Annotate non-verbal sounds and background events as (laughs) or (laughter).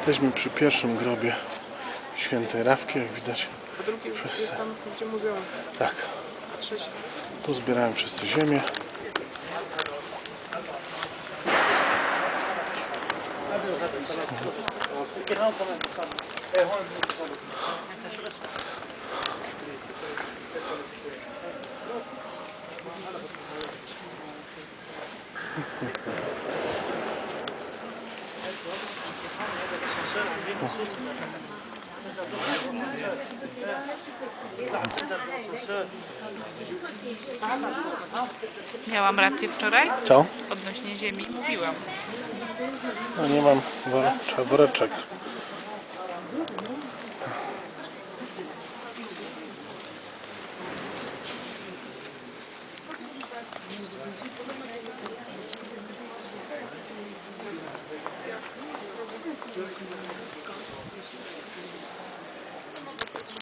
Jesteśmy przy pierwszym grobie świętej Rawki, jak widać. A drugi Wszyscy. jest tam, gdzie muzeum. Tak, tu zbierają wszyscy ziemię. (laughs) Miałam rację wczoraj Co? odnośnie ziemi, mówiłam. No nie mam wora, trzeba woreczek.